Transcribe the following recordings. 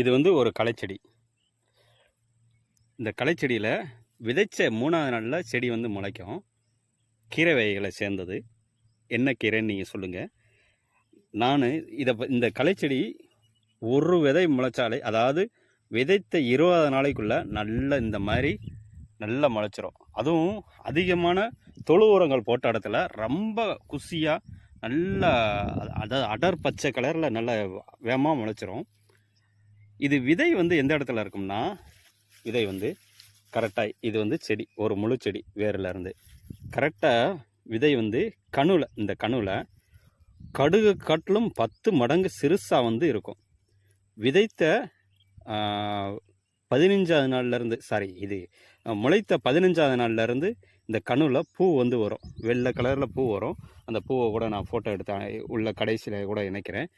இது வந்து ஒரு களைச்செடி. இந்த களைச்செடியில் விதைச்ச மூணாவது நாளில் செடி வந்து முளைக்கும். கீரை வகைகளை சேர்ந்தது. என்ன கீரைன்னு நீங்கள் சொல்லுங்கள் நான் இதை இந்த களைச்செடி ஒரு விதை முளைச்சாலே அதாவது விதைத்த இருபது நாளைக்குள்ளே நல்ல இந்த மாதிரி நல்லா முளைச்சிரும். அதுவும் அதிகமான தொழு உரங்கள் போட்ட இடத்துல ரொம்ப குசியாக நல்லா அதாவது அடர் பச்சை கலரில் நல்லா வேகமாக முளைச்சிரும். இது விதை வந்து எந்த இடத்துல இருக்கும்னா விதை வந்து கரெக்டாக இது வந்து செடி ஒரு முழு செடி வேர்லேருந்து கரெக்டாக விதை வந்து கணுவில் இந்த கணுவில் கடுகு காட்டிலும் பத்து மடங்கு சிறுசாக வந்து இருக்கும். விதைத்த பதினஞ்சாவது நாள்லேருந்து சாரி இது முளைத்த பதினஞ்சாவது நாள்லேருந்து இந்த கணுவில் பூ வந்து வரும். வெள்ளை கலரில் பூ வரும். அந்த பூவை கூட நான் ஃபோட்டோ எடுத்தேன் உள்ள கடைசியில் கூட இணைக்கிறேன்.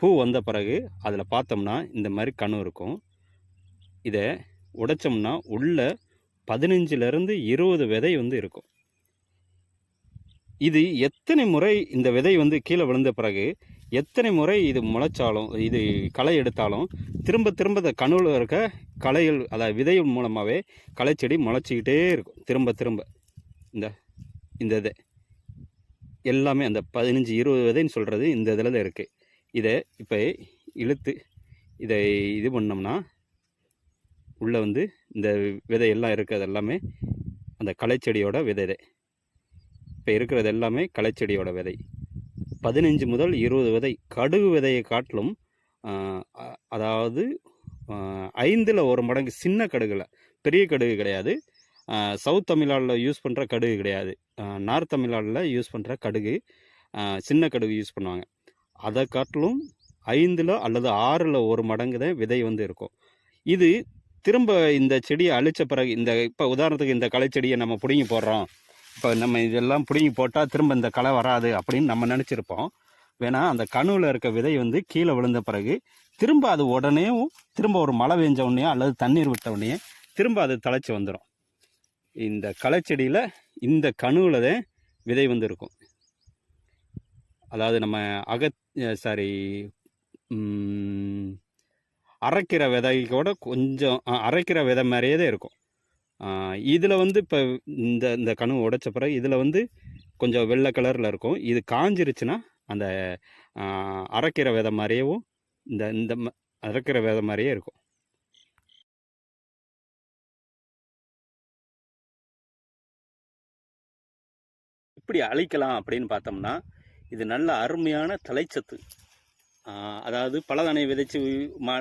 பூ வந்த பிறகு அதில் பார்த்தோம்னா இந்த மாதிரி கணு இருக்கும். இதை உடைச்சோம்னா உள்ள பதினஞ்சுலேருந்து இருபது விதை வந்து இருக்கும். இது எத்தனை முறை இந்த விதை வந்து கீழே விழுந்த பிறகு எத்தனை முறை இது முளைச்சாலும் இது களை எடுத்தாலும் திரும்ப திரும்ப இந்த கணுவில் இருக்க களைகள் அதாவது விதைகள் மூலமாகவே களைச்செடி முளைச்சிக்கிட்டே இருக்கும். திரும்ப திரும்ப. இந்த இந்த இது. எல்லாமே அந்த பதினஞ்சு இருபது விதைன்னு சொல்கிறது இந்த இதில் தான் இருக்குது இதை இப்போ இழுத்து இதை இது பண்ணோம்னா உள்ளே வந்து இந்த விதையெல்லாம் இருக்கிறது எல்லாமே அந்த களைச்செடியோட விதை இப்போ இருக்கிறது எல்லாமே களைச்செடியோட விதை. பதினஞ்சு முதல் இருபது விதை கடுகு விதையை காட்டிலும் அதாவது ஐந்தில் ஒரு மடங்கு சின்ன கடுகில் பெரிய கடுகு கிடையாது. சவுத் தமிழ்நாட்டில் யூஸ் பண்ணுற கடுகு கிடையாது. நார்த் தமிழ்நாட்டில் யூஸ் பண்ணுற கடுகு சின்ன கடுகு யூஸ் பண்ணுவாங்க. அதை காட்டிலும் ஐந்தில் அல்லது ஆறில் ஒரு மடங்கு தான் விதை வந்து இருக்கும். இது திரும்ப இந்த செடியை அழிச்ச பிறகு இந்த இப்போ உதாரணத்துக்கு இந்த களைச்செடியை நம்ம பிடுங்கி போடுறோம். இப்போ நம்ம இதெல்லாம் பிடுங்கி போட்டால் திரும்ப இந்த களை வராது அப்படின்னு நம்ம நினச்சிருப்போம். வேணா அந்த கணுவில் இருக்க விதை வந்து கீழே விழுந்த பிறகு திரும்ப அது உடனேவும் திரும்ப ஒரு மழை பெஞ்ச உடனே அல்லது தண்ணீர் விட்ட உடனே திரும்ப அது தழைச்சி வந்துடும் இந்த களைச்செடியில் இந்த கணுவில் தான் விதை வந்து இருக்கும். அதாவது நம்ம அகத் சாரி அரைக்கிற விதை கூட கொஞ்சம் அரைக்கிற விதை மாதிரியே தான் இருக்கும். இதில் வந்து இப்போ இந்த இந்த கணு உடைச்ச பிறகு இதில் வந்து கொஞ்சம் வெள்ளை கலரில் இருக்கும். இது காஞ்சிருச்சுன்னா அந்த அரைக்கிற விதை மாதிரியேவும் இந்த இந்த ம- அரைக்கிற விதை மாதிரியே இருக்கும். எப்படி அழிக்கலாம் அப்படின்னு பார்த்தோம்னா இது நல்ல அருமையான தலைச்சத்து. அதாவது பலதனை விதைச்சு மா